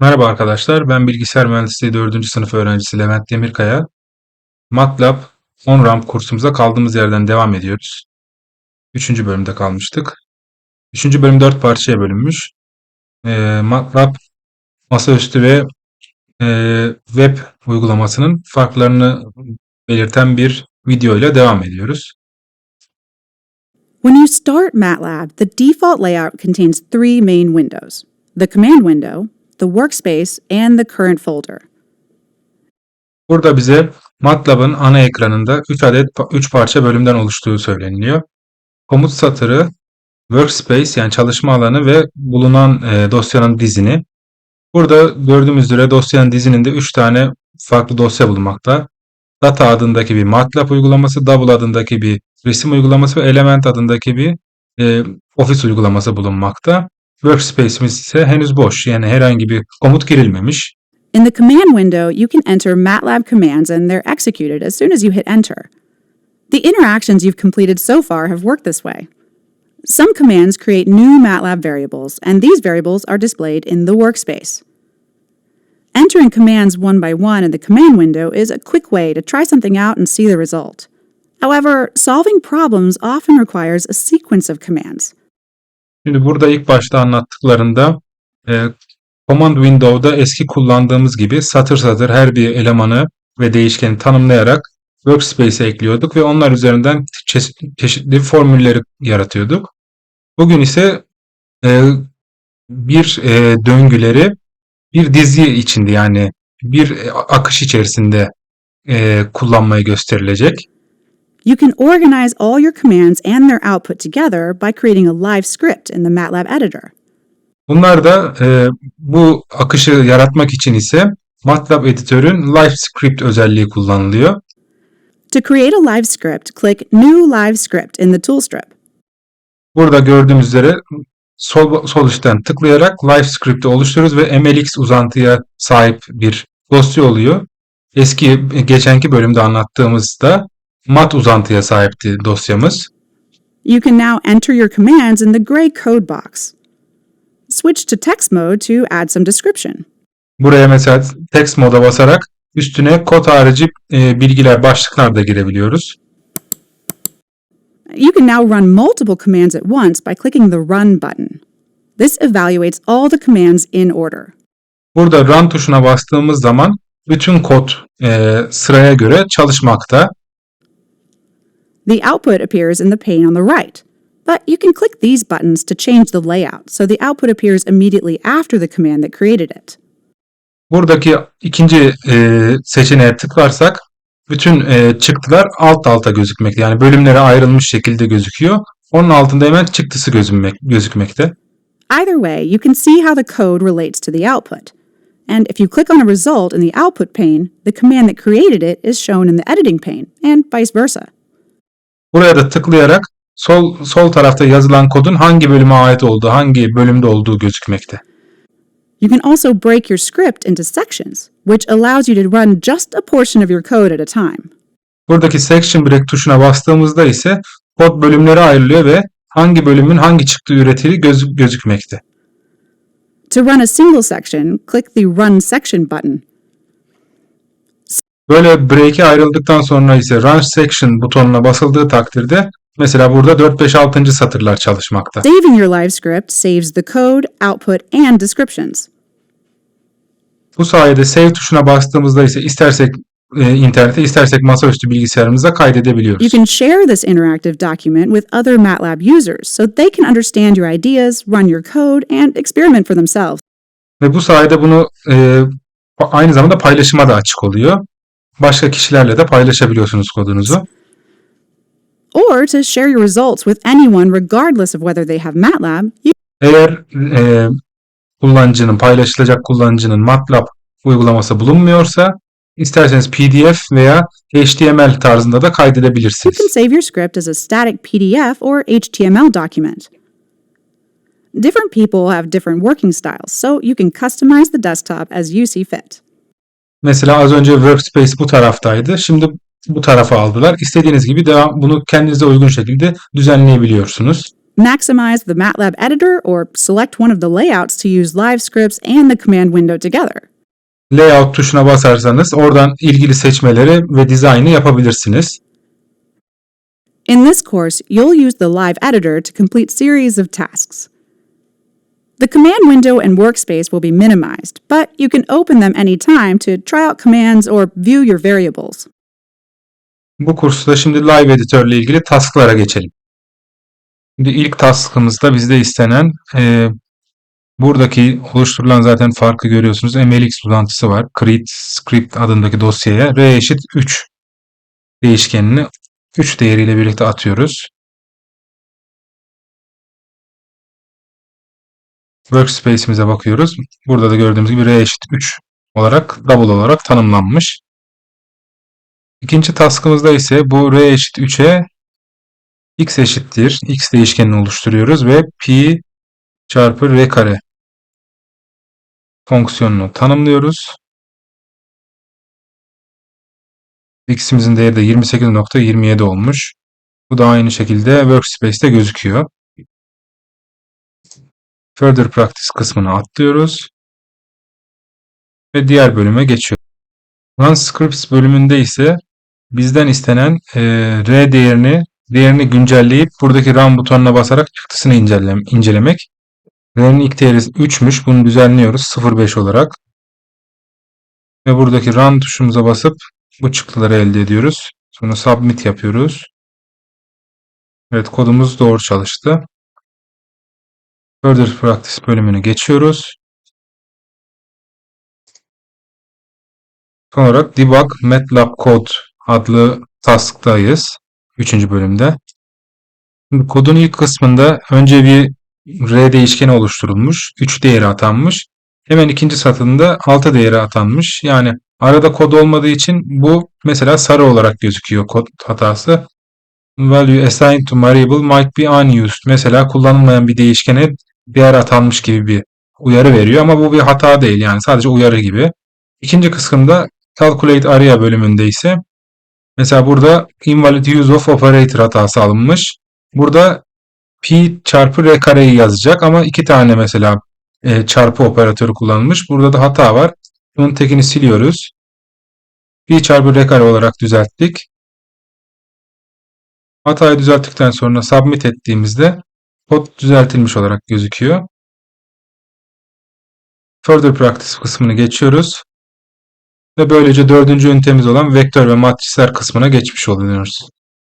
Merhaba arkadaşlar, ben Bilgisayar Mühendisliği 4. sınıf öğrencisi Levent Demirkaya. MATLAB OnRamp kursumuza kaldığımız yerden devam ediyoruz. 3. bölümde kalmıştık. 3. bölüm 4 parçaya bölünmüş. Ee, MATLAB masaüstü ve e, web uygulamasının farklarını belirten bir video ile devam ediyoruz. When you start MATLAB, the default layout contains three main windows the command window, the workspace, and the current folder. Burada bize MATLAB'ın ana ekranında 3 adet 3 parça bölümden oluştuğu söyleniliyor. Komut satırı, workspace yani çalışma alanı ve bulunan e, dosyanın dizini. Burada gördüğümüz üzere dosyanın dizinin de 3 tane farklı dosya bulunmakta. Data adındaki bir MATLAB uygulaması, Double adındaki bir resim uygulaması ve Element adındaki bir e, Office uygulaması bulunmakta. Workspace'imiz ise henüz boş yani herhangi bir komut girilmemiş. In the command window, you can enter MATLAB commands and they're executed as soon as you hit enter. The interactions you've completed so far have worked this way. Some commands create new MATLAB variables, and these variables are displayed in the workspace. Entering commands one by one in the command window is a quick way to try something out and see the result. However, solving problems often requires a sequence of commands. Şimdi burada ilk başta anlattıklarında e, Command Window'da eski kullandığımız gibi satır satır her bir elemanı ve değişkeni tanımlayarak Workspace'e ekliyorduk ve onlar üzerinden çeşitli, çeşitli formülleri yaratıyorduk. Bugün ise e, bir e, döngüleri bir dizi içinde yani bir e, akış içerisinde e, kullanmayı gösterilecek. You can organize all your commands and their output together by creating a live script in the MATLAB editor. Bunlar da e, bu akışı yaratmak için ise MATLAB editörün Live Script özelliği kullanılıyor. To create a live script, click New Live Script in the tool strip. Burada gördüğümüz üzere sol, sol üstten tıklayarak Live Script'i oluşturuyoruz ve MLX uzantıya sahip bir dosya oluyor. Eski geçenki bölümde anlattığımızda mat uzantıya sahipti dosyamız. You can now enter your commands in the gray code box. Switch to text mode to add some description. Buraya mesela text moda basarak üstüne kod harici e, bilgiler, başlıklar da girebiliyoruz. You can now run multiple commands at once by clicking the Run button. This evaluates all the commands in order. Burada Run tuşuna bastığımız zaman bütün kod e, sıraya göre çalışmakta. The output appears in the pane on the right, but you can click these buttons to change the layout so the output appears immediately after the command that created it. Buradaki ikinci e, seçeneğe tıklarsak bütün e, çıktılar alt alta gözükmekte. Yani bölümlere ayrılmış şekilde gözüküyor. Onun altında hemen çıktısı gözükmek, gözükmekte. Either way, you can see how the code relates to the output. And if you click on a result in the output pane, the command that created it is shown in the editing pane, and vice versa. Buraya da tıklayarak sol sol tarafta yazılan kodun hangi bölüme ait olduğu, hangi bölümde olduğu gözükmekte. You can also break your script into sections, which allows you to run just a portion of your code at a time. Buradaki section break tuşuna bastığımızda ise kod bölümlere ayrılıyor ve hangi bölümün hangi çıktığı üretili göz, gözükmekte. To run a single section, click the Run Section button. Böyle break'e ayrıldıktan sonra ise Run Section butonuna basıldığı takdirde mesela burada 4, 5, 6. satırlar çalışmakta. Saving your live script saves the code, output, and descriptions. Bu sayede save tuşuna bastığımızda ise istersek e, internete istersek masaüstü bilgisayarımıza You kaydedebiliyoruz. can share this interactive document with other MATLAB users so they can understand your ideas, run your code, and experiment for themselves. Ve bu sayede bunu e, aynı zamanda paylaşıma da açık oluyor. Başka kişilerle de paylaşabiliyorsunuz kodunuzu. Or to share your results with anyone regardless of whether they have MATLAB, you Eğer e, kullanıcının, paylaşılacak kullanıcının MATLAB uygulaması bulunmuyorsa isterseniz PDF veya HTML tarzında da you kaydedebilirsiniz. can save your script as a static PDF or HTML document. Different people have different working styles, so you can customize the desktop as you see fit. Mesela az önce Workspace bu taraftaydı. Şimdi bu tarafa aldılar. İstediğiniz gibi devam, bunu kendinize uygun şekilde düzenleyebiliyorsunuz. maximize the MATLAB editor, or select one of the layouts to use live scripts and the command window together. Layout tuşuna basarsanız oradan ilgili seçmeleri ve dizaynı yapabilirsiniz. In this course, you'll use the live editor to complete series of tasks. The command window and workspace will be minimized, but you can open them anytime to try out commands or view your variables. Bu kursta şimdi Live Editor ile ilgili tasklara geçelim. Şimdi ilk taskımızda bizde istenen e, buradaki oluşturulan zaten farkı görüyorsunuz. MLX uzantısı var. Create Script adındaki dosyaya R eşit 3 değişkenini 3 değeriyle birlikte atıyoruz. Workspace'imize bakıyoruz. Burada da gördüğümüz gibi R eşit 3 olarak double olarak tanımlanmış. İkinci taskımızda ise bu R eşit 3'e x eşittir. x değişkenini oluşturuyoruz ve pi çarpı r kare fonksiyonunu tanımlıyoruz. x'imizin değeri de 28.27 olmuş. Bu da aynı şekilde Workspace'te gözüküyor. Further Practice kısmını atlıyoruz. Ve diğer bölüme geçiyoruz. Run Scripts bölümünde ise bizden istenen e, R değerini değerini güncelleyip buradaki Run butonuna basarak çıktısını incelem, incelemek. R'nin ilk değeri 3'müş. Bunu düzenliyoruz 0.5 olarak. Ve buradaki Run tuşumuza basıp bu çıktıları elde ediyoruz. Sonra Submit yapıyoruz. Evet kodumuz doğru çalıştı. Further Practice bölümünü geçiyoruz. Son olarak Debug MATLAB Code adlı tasktayız. 3. bölümde. Şimdi kodun ilk kısmında önce bir R değişkeni oluşturulmuş. 3 değeri atanmış. Hemen ikinci satırında 6 değeri atanmış. Yani arada kod olmadığı için bu mesela sarı olarak gözüküyor kod hatası. Value assigned to variable might be unused. Mesela kullanılmayan bir değişkene değer atanmış gibi bir uyarı veriyor ama bu bir hata değil yani sadece uyarı gibi. İkinci kısımda calculate area bölümünde ise mesela burada invalid use of operator hatası alınmış. Burada pi çarpı r kareyi yazacak ama iki tane mesela e, çarpı operatörü kullanılmış. Burada da hata var. Bunun tekini siliyoruz. Pi çarpı r kare olarak düzelttik. Hatayı düzelttikten sonra submit ettiğimizde kod düzeltilmiş olarak gözüküyor. Further Practice kısmını geçiyoruz. Ve böylece dördüncü ünitemiz olan vektör ve matrisler kısmına geçmiş oluyoruz.